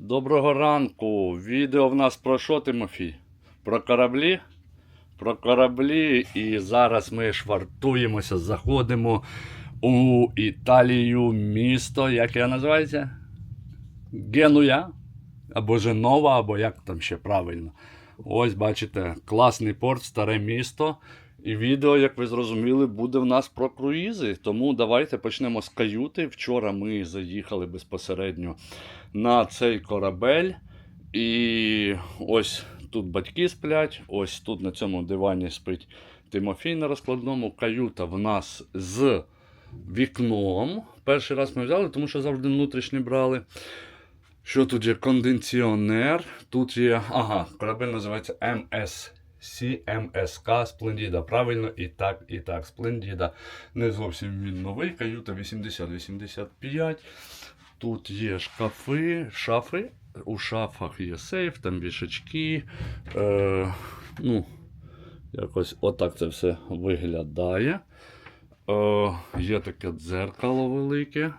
Доброго ранку. Відео в нас про що, Тимофій? Про кораблі? Про кораблі. І зараз ми швартуємося, заходимо у Італію, місто, як я називається? Генуя. Або Женова, або як там ще правильно. Ось бачите, класний порт, старе місто. І відео, як ви зрозуміли, буде в нас про круїзи. Тому давайте почнемо з каюти. Вчора ми заїхали безпосередньо на цей корабель. І ось тут батьки сплять, ось тут на цьому дивані спить Тимофій на розкладному. Каюта в нас з вікном. Перший раз ми взяли, тому що завжди внутрішні брали. Що тут є? Кондиціонер. Тут є. Ага, корабель називається MSC MSK Splendida. Правильно, і так, і так. Splendida. Не зовсім він новий. Каюта 80-85. Тут є шкафи, шафи. У шафах є сейф, там вішачки. Е, ну, якось отак це все виглядає. Е, є таке дзеркало велике.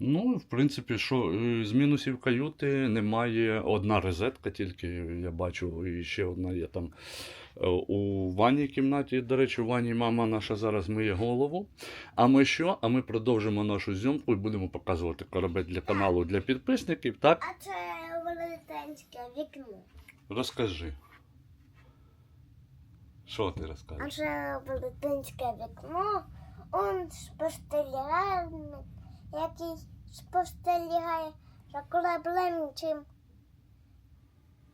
Ну, в принципі, що е, з мінусів каюти немає одна розетка, тільки я бачу, і ще одна є там у ванній кімнаті. До речі, у ванні мама наша зараз миє голову. А ми що? А ми продовжимо нашу зйомку і будемо показувати корабель для каналу для підписників. Так? А це велетенське вікно. Розкажи. Що ти А це велетенське вікно. Он спостерігає, який спостерігає за кораблем, чим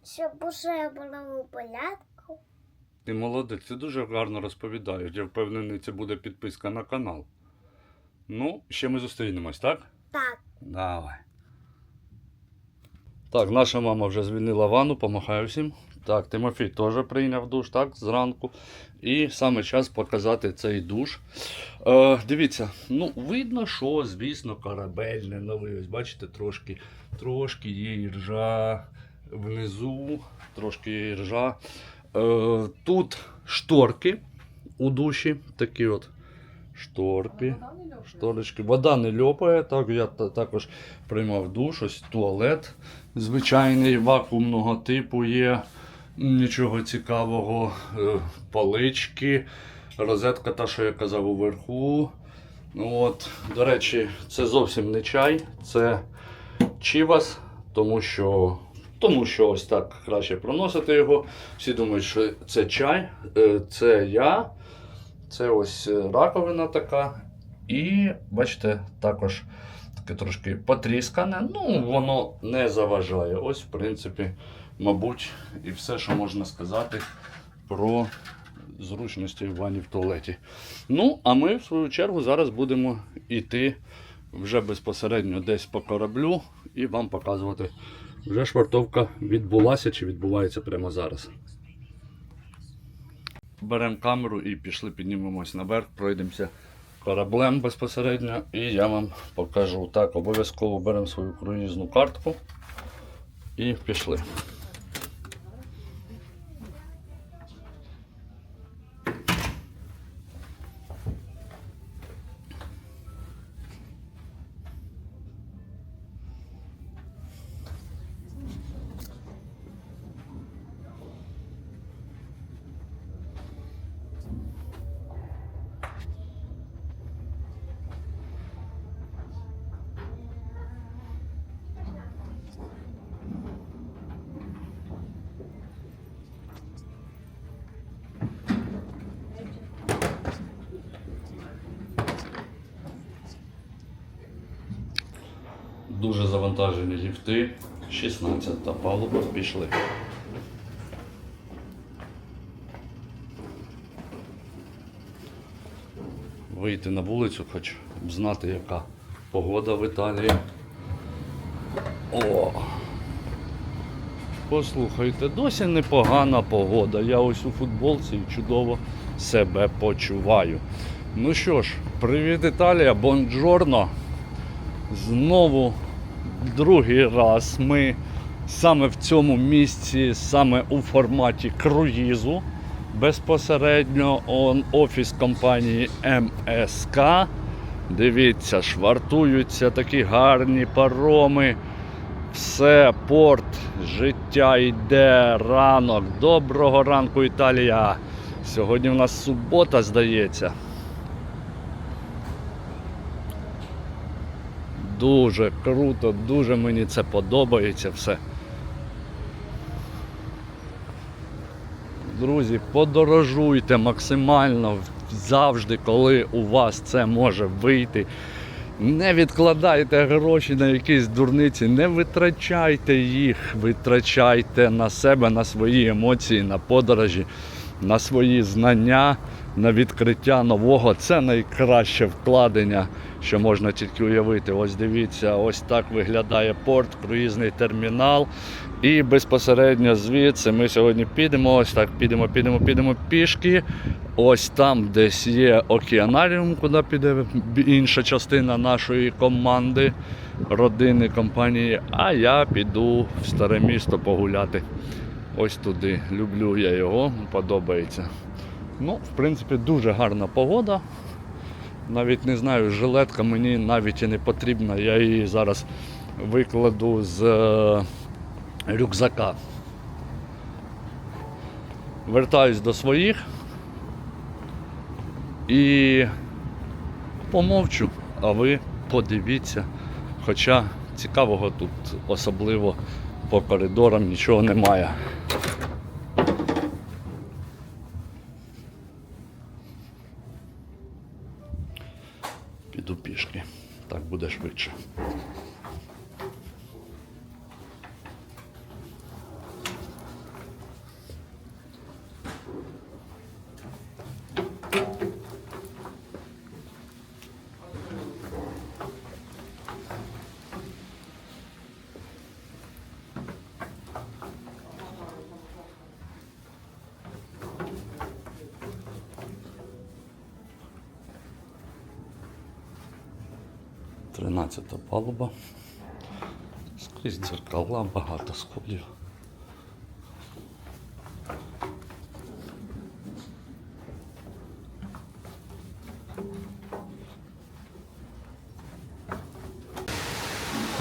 щоб усе було у порядку. Ти молодець, ти дуже гарно розповідаєш. Я впевнений, це буде підписка на канал. Ну, ще ми зустрінемось, так? Так, Давай. Так, наша мама вже звільнила ванну, помахаю всім. Так, Тимофій теж прийняв душ, так, зранку. І саме час показати цей душ. Е, дивіться, ну, видно, що, звісно, корабель не новий. Ось бачите, трошки, трошки є іржа внизу, трошки є іржа. Тут шторки у душі, такі от шторки. Шторочки. Вода не льопає, так я також приймав душ, ось туалет звичайний вакуумного типу є. Нічого цікавого. Е, Полички, розетка, та, що я казав уверху. Ну, От, до речі, це зовсім не чай, це чівас, тому що, тому що ось так краще проносити його. Всі думають, що це чай, Е, це я. Це ось е, раковина така. І бачите, також таке трошки потріскане. Ну, воно не заважає. Ось, в принципі, мабуть, і все, що можна сказати про зручності в ванні в туалеті. Ну, а ми, в свою чергу, зараз будемо йти вже безпосередньо десь по кораблю і вам показувати. Вже швартовка відбулася чи відбувається прямо зараз. Беремо камеру і пішли, піднімемось наверх, пройдемося кораблем безпосередньо, і я вам покажу. Так, обов'язково беремо свою круїзну картку і пішли. Дуже завантажені ліфти. 16 та палуба пішли. Вийти на вулицю, хоч знати, яка погода в Італії. О! Послухайте, досі непогана погода. Я ось у футболці і чудово себе почуваю. Ну що ж, привіт Італія, бонджорно. Знову другий раз ми саме в цьому місці, саме у форматі круїзу, безпосередньо он, офіс компанії МСК. Дивіться, швартуються такі гарні пароми. Все, порт, життя йде, ранок. Доброго ранку, Італія. Сьогодні в нас субота, здається. Дуже круто, дуже мені це подобається все. Друзі, подорожуйте максимально завжди, коли у вас це може вийти. Не відкладайте гроші на якісь дурниці, не витрачайте їх, витрачайте на себе, на свої емоції, на подорожі, на свої знання, на відкриття нового. Це найкраще вкладення, що можна тільки уявити. Ось дивіться, ось так виглядає порт, круїзний термінал. І безпосередньо звідси ми сьогодні підемо, ось так підемо, підемо, підемо пішки. Ось там десь є океанаріум, куди піде інша частина нашої команди, родини, компанії. А я піду в старе місто погуляти. Ось туди. Люблю я його, подобається. Ну, в принципі, дуже гарна погода. Навіть не знаю, жилетка мені навіть і не потрібна. Я її зараз викладу з е, рюкзака. Вертаюсь до своїх і помовчу, а ви подивіться. Хоча цікавого тут особливо по коридорам нічого немає. 17 палуба. Скрізь дзеркала, багато сходів.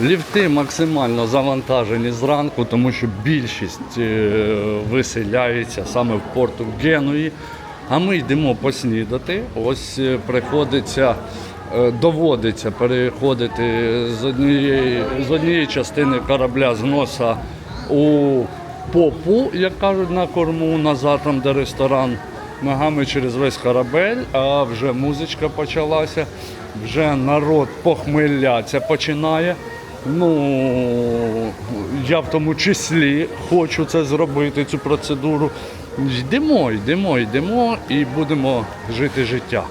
Ліфти максимально завантажені зранку, тому що більшість е, виселяється саме в порту Генуї. А ми йдемо поснідати. Ось е, приходиться доводиться переходити з однієї, з однієї частини корабля з носа у попу, як кажуть, на корму, назад, там, де ресторан, ногами через весь корабель, а вже музичка почалася, вже народ похмиляться починає. Ну, я в тому числі хочу це зробити, цю процедуру. Йдемо, йдемо, йдемо і будемо жити життя.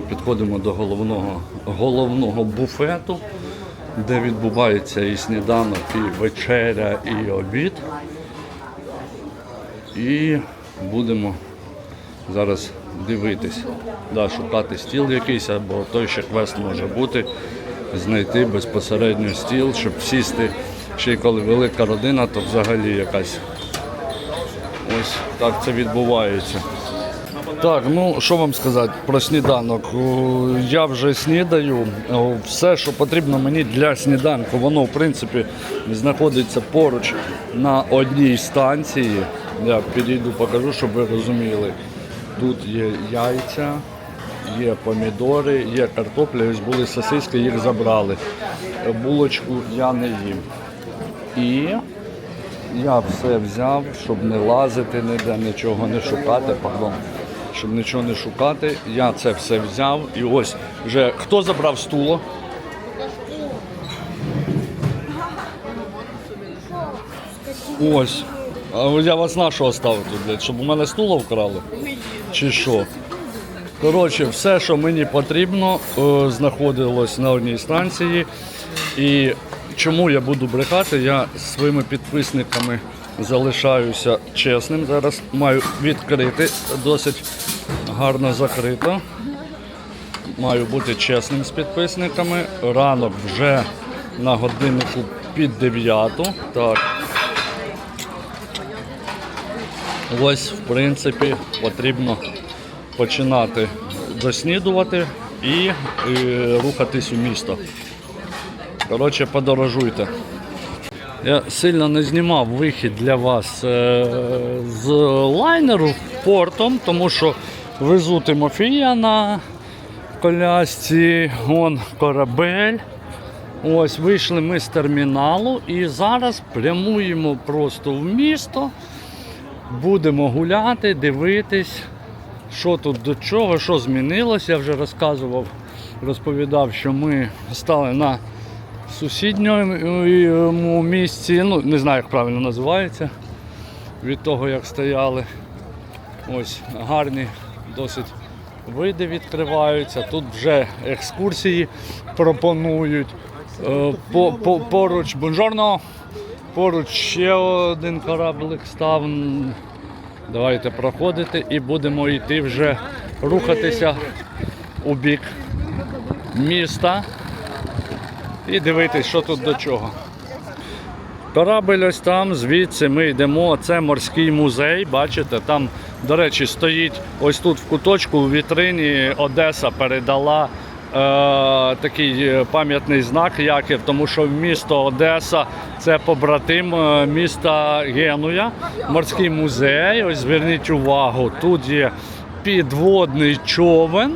Вже підходимо до головного, головного буфету, де відбувається і сніданок, і вечеря, і обід. І будемо зараз дивитись, да, шукати стіл якийсь, або той ще квест може бути, знайти безпосередньо стіл, щоб сісти. Ще й коли велика родина, то взагалі якась ось так це відбувається. Так, ну що вам сказати про сніданок? Я вже снідаю. Все, що потрібно мені для сніданку, воно в принципі знаходиться поруч на одній станції. Я підійду, покажу, щоб ви розуміли. Тут є яйця, є помідори, є картопля, ось були сосиски, їх забрали. Булочку я не їм. І я все взяв, щоб не лазити ніде, нічого не шукати, пардон. Щоб нічого не шукати, я це все взяв. І ось вже хто забрав стуло? Ось. А я вас на що оставив тут, блядь? Щоб у мене стуло вкрали? Чи що? Коротше, все, що мені потрібно, е, знаходилось на одній станції. І чому я буду брехати, я своїми підписниками залишаюся чесним. Зараз маю відкрити, досить гарно закрито. Маю бути чесним з підписниками. Ранок вже на годиннику під 9. Так. Ось, в принципі, потрібно починати доснідувати і, е, рухатись у місто. Коротше, подорожуйте. Я сильно не знімав вихід для вас е, з лайнеру портом, тому що везу Тимофія на колясці, он корабель. Ось вийшли ми з терміналу і зараз прямуємо просто в місто. Будемо гуляти, дивитись, що тут до чого, що змінилося. Я вже розказував, розповідав, що ми стали на сусідньому місці. Ну, не знаю, як правильно називається. Від того, як стояли. Ось гарні досить види відкриваються. Тут вже екскурсії пропонують. Е, По, по, поруч бонжорно. Поруч ще один кораблик став. Давайте проходити і будемо йти вже рухатися у бік міста і дивитись, що тут до чого. Корабль ось там, звідси ми йдемо. Це морський музей. Бачите, там, до речі, стоїть ось тут в куточку у вітрині Одеса передала е, такий е, пам'ятний знак Яків, тому що місто Одеса це побратим е, міста Генуя. Морський музей. Ось зверніть увагу, тут є підводний човен.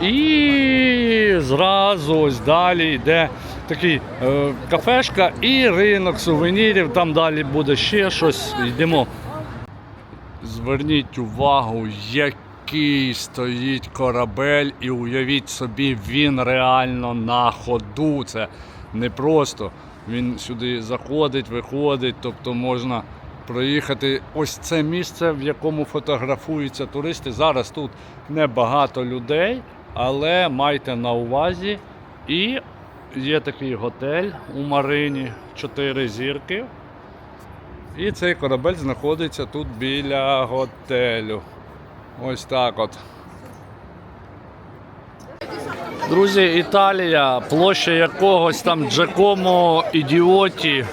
І зразу ось далі йде такий е, кафешка і ринок сувенірів. Там далі буде ще щось. Йдемо. Зверніть увагу, який стоїть корабель, і уявіть собі, він реально на ходу. Це не просто. Він сюди заходить, виходить, тобто можна проїхати. Ось це місце, в якому фотографуються туристи. Зараз тут небагато людей, але майте на увазі. І є такий готель у Марині, 4 зірки. І цей корабель знаходиться тут біля готелю. Ось так от. Друзі, Італія, площа якогось там Джакомо Ідіоті.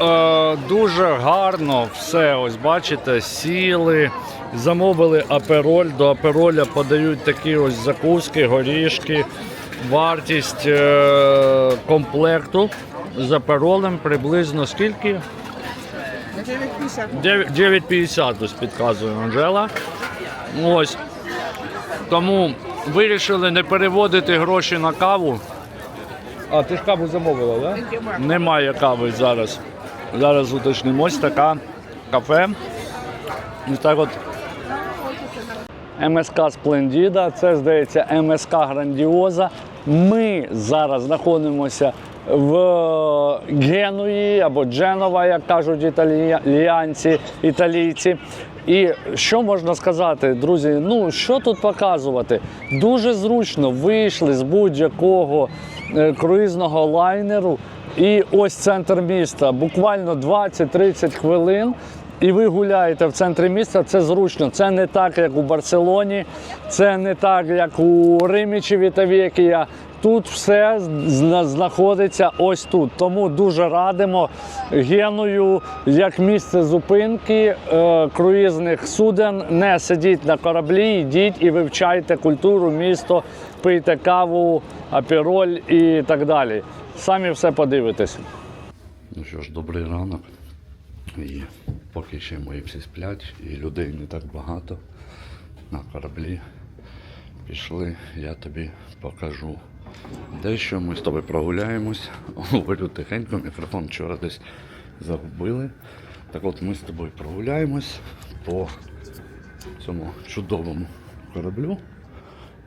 Е, дуже гарно все. Ось бачите, сіли, замовили апероль. До апероля подають такі ось закуски, горішки. Вартість е, комплекту з аперолем приблизно скільки? 9 9,50 ось підказує Анжела. Ось. Тому вирішили не переводити гроші на каву. А, ти ж каву замовила, так? Немає кави зараз. Зараз уточнимо. Ось така кафе. Ось так от. МСК Сплендіда, це здається МСК Грандіоза. Ми зараз знаходимося в Генуї або Дженова, як кажуть італіянці, італійці. І що можна сказати, друзі? Ну що тут показувати? Дуже зручно вийшли з будь-якого е, круїзного лайнеру. І ось центр міста. Буквально 20-30 хвилин. І ви гуляєте в центрі міста, це зручно. Це не так, як у Барселоні, це не так, як у Римі чи Вітавікія. Тут все знаходиться ось тут. Тому дуже радимо Геною як місце зупинки е, круїзних суден. Не сидіть на кораблі, йдіть і вивчайте культуру, місто, пийте каву, апіроль і так далі. Самі все подивитесь. Ну що ж, добрий ранок. І поки ще мої всі сплять, і людей не так багато на кораблі. Пішли, я тобі покажу. Дещо ми з тобою прогуляємось. Говорю тихенько, мікрофон вчора десь загубили. Так от ми з тобою прогуляємось по цьому чудовому кораблю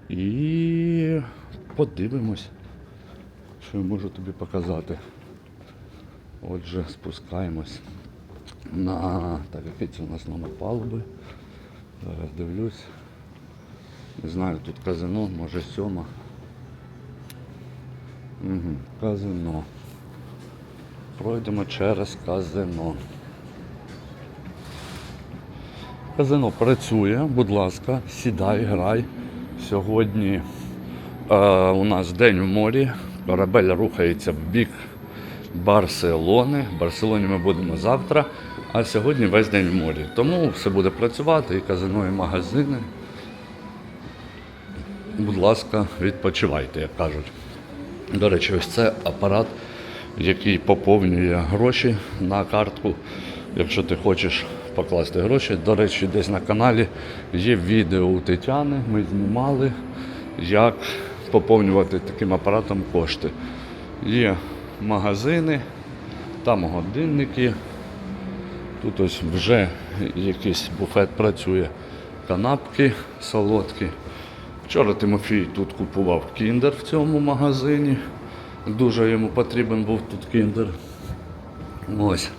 і подивимось, що я можу тобі показати. Отже, спускаємось на так, який це у нас номер палуби. Дивлюсь. Не знаю, тут казино, може сьома. Угу, казино. Пройдемо через казино. Казино працює, будь ласка, сідай, грай. Сьогодні е, у нас день в морі. Корабель рухається в бік Барселони. В Барселоні ми будемо завтра, а сьогодні весь день в морі. Тому все буде працювати, і казино, і магазини. Будь ласка, відпочивайте, як кажуть. До речі, ось це апарат, який поповнює гроші на картку. Якщо ти хочеш покласти гроші, до речі, десь на каналі є відео у Тетяни. Ми знімали, як поповнювати таким апаратом кошти. Є магазини, там годинники. Тут ось вже якийсь буфет працює, канапки солодкі. Вчора Тимофій тут купував кіндер в цьому магазині. Дуже йому потрібен був тут кіндер. Ось.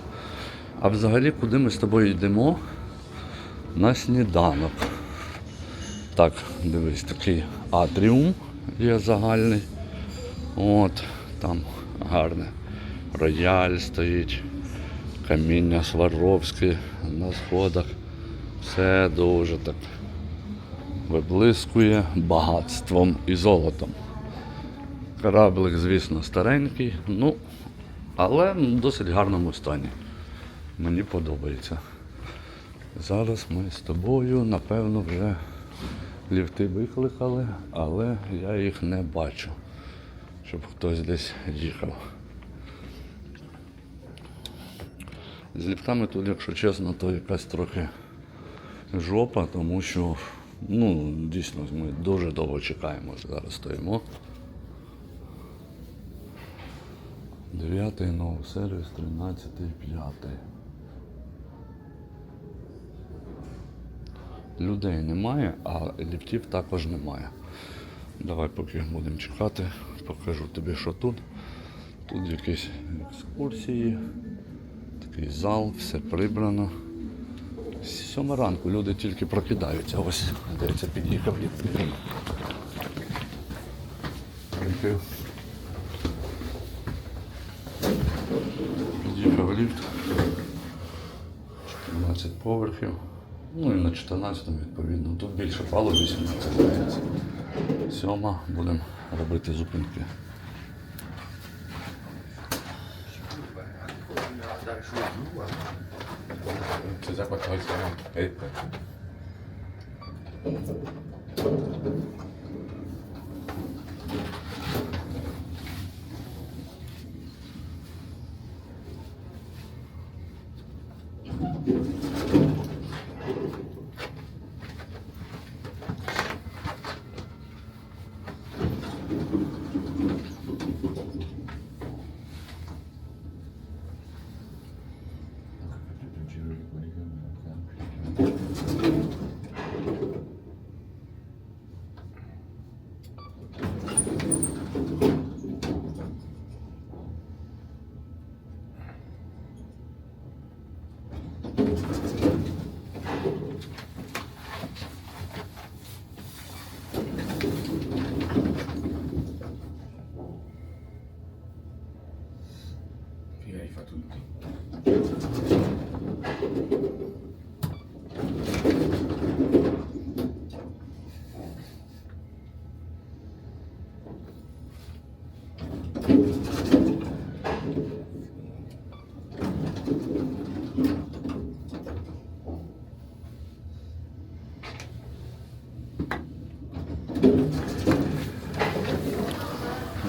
А взагалі, куди ми з тобою йдемо? На сніданок. Так, дивись, такий атріум є загальний. От, там гарне. Рояль стоїть, каміння Сваровське на сходах. Все дуже так виблискує багатством і золотом. Кораблик, звісно, старенький, ну, але в досить гарному стані. Мені подобається. Зараз ми з тобою, напевно, вже ліфти викликали, але я їх не бачу, щоб хтось десь їхав. З ліфтами тут, якщо чесно, то якась трохи жопа, тому що ну, дійсно ми дуже довго чекаємо. Зараз стоїмо. Дев'ятий новий сервіс, тринадцятий, п'ятий. Людей немає, а ліфтів також немає. Давай поки будемо чекати, покажу тобі, що тут. Тут якісь екскурсії, такий зал, все прибрано. Сьома ранку люди тільки прокидаються. Ось, здається, під'їхав ліфт. Під'їхав ліфт. 14 поверхів. Ну і на 14 відповідно. Тут більше пало 18 здається. Сьома будемо робити зупинки. 제작과 더있잖아 에디터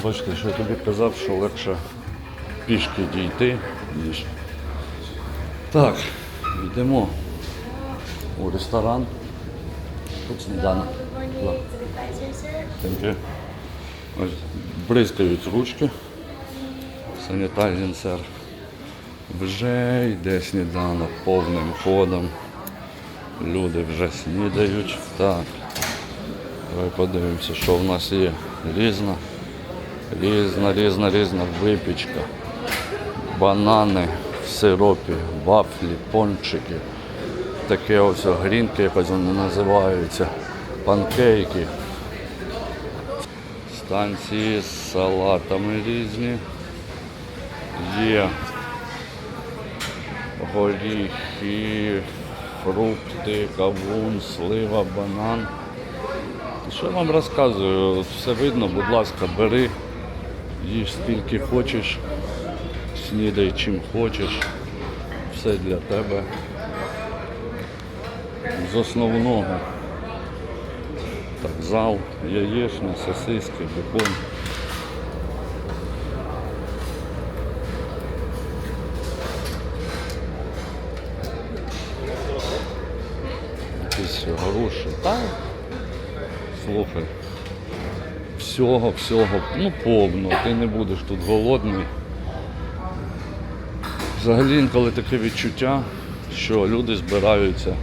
Бачите, що я тобі казав, що легше пішки дійти, ніж. Так, йдемо у ресторан. Тут сніданок. Бризкають ручки. Санітайзінг сер. Вже йде сніданок повним ходом. Люди вже снідають. Так. Давай подивимося, що в нас є. Різна. Різна, різна, різна випічка. Банани в сиропі, вафлі, пончики. Таке ось грінки, якось вони називаються. панкейки. Станції з салатами різні. Є горіхи, фрукти, кавун, слива, банан. Що я вам розказую? Все видно, будь ласка, бери, їж скільки хочеш, снідай чим хочеш. Все для тебе. З основного. Так, зал, яєчня, сосиски, бекон. Якісь груші. Та, слухай. Всього, всього, ну повно, ти не будеш тут голодний. Взагалі інколи таке відчуття, що люди збираються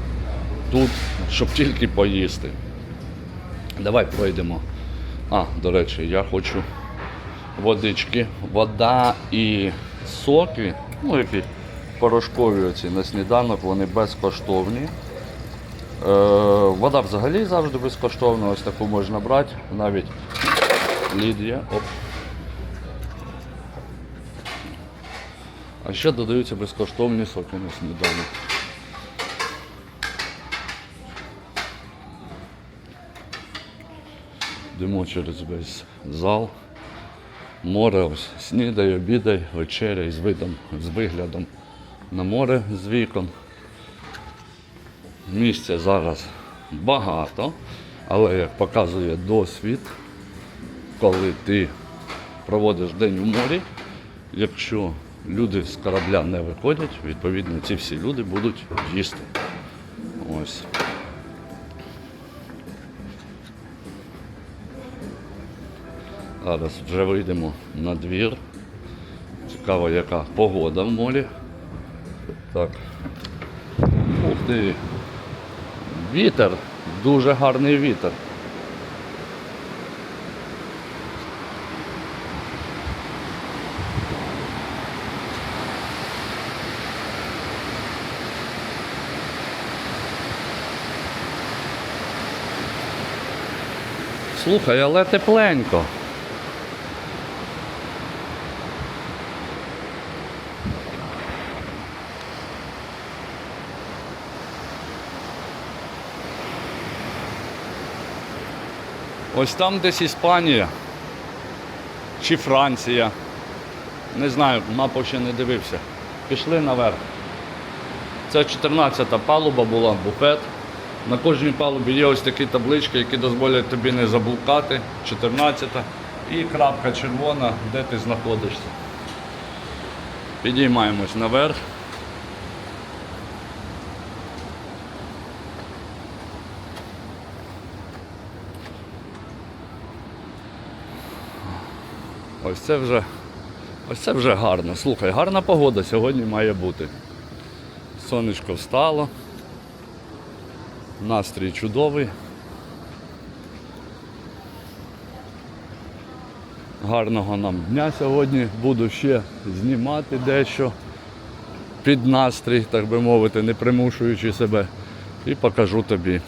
тут, щоб тільки поїсти. Давай пройдемо. А, до речі, я хочу водички. Вода і соки, ну які порошкові оці на сніданок, вони безкоштовні. Е, вода взагалі завжди безкоштовна, ось таку можна брати, навіть Лідія. Оп. А ще додаються безкоштовні соки на сніданок. Йдемо через весь зал. Море ось снідай, обідай, вечеряй з видом, з виглядом на море з вікон. Місця зараз багато, але як показує досвід, коли ти проводиш день у морі, якщо люди з корабля не виходять, відповідно ці всі люди будуть їсти. Ось. Зараз вже вийдемо на двір. Цікаво, яка погода в морі. Так. Ух ти. Вітер, дуже гарний вітер. Слухай, але тепленько. Ось там десь Іспанія чи Франція. Не знаю, мапу ще не дивився. Пішли наверх. Це 14-та палуба була, буфет. На кожній палубі є ось такі таблички, які дозволять тобі не заблукати. 14-та. І крапка червона, де ти знаходишся. Підіймаємось наверх. Ось це вже, ось це вже гарно. Слухай, гарна погода сьогодні має бути. Сонечко встало. Настрій чудовий. Гарного нам дня сьогодні. Буду ще знімати дещо під настрій, так би мовити, не примушуючи себе. І покажу тобі